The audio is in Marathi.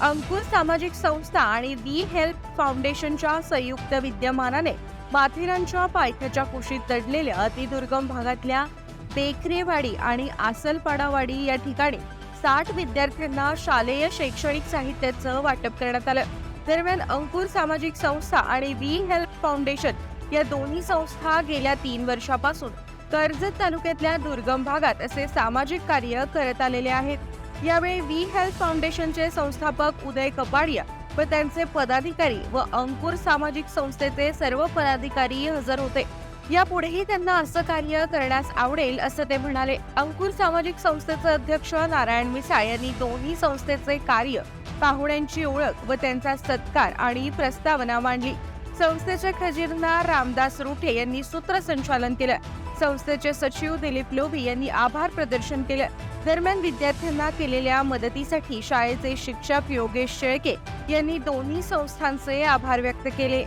अंकुर सामाजिक संस्था आणि वी हेल्प फाउंडेशनच्या संयुक्त विद्यमानाने माथेरानच्या पायथ्याच्या कुशीत दडलेल्या अतिदुर्गम भागातल्या बेकरेवाडी आणि आसलपाडावाडी या ठिकाणी साठ विद्यार्थ्यांना शालेय शैक्षणिक साहित्याचं वाटप करण्यात आलं. दरम्यान अंकुर सामाजिक संस्था आणि वी हेल्प फाउंडेशन या दोन्ही संस्था गेल्या तीन वर्षापासून कर्जत तालुक्यातल्या दुर्गम भागात असे सामाजिक कार्य करत आलेले आहेत. यावेळी वी हेल्थ फाउंडेशनचे संस्थापक उदय कपाडिया व त्यांचे पदाधिकारी व अंकुर सामाजिक संस्थेचे सर्व पदाधिकारी हजर होते. यापुढेही त्यांना असं कार्य करण्यास आवडेल असं ते म्हणाले. अंकुर सामाजिक संस्थेचे अध्यक्ष नारायण मिसाळ यांनी दोन्ही संस्थेचे कार्य पाहुण्यांची ओळख व त्यांचा सत्कार आणि प्रस्तावना मांडली. संस्थेचे खजिरदार रामदास रुठे यांनी सूत्रसंचालन केलं. संस्थेचे सचिव दिलीप लोभी यांनी आभार प्रदर्शन केलं. दरम्यान विद्यार्थ्यांना केलेल्या मदतीसाठी शाळेचे शिक्षक योगेश शेळके यांनी दोन्ही संस्थांचे आभार व्यक्त केले.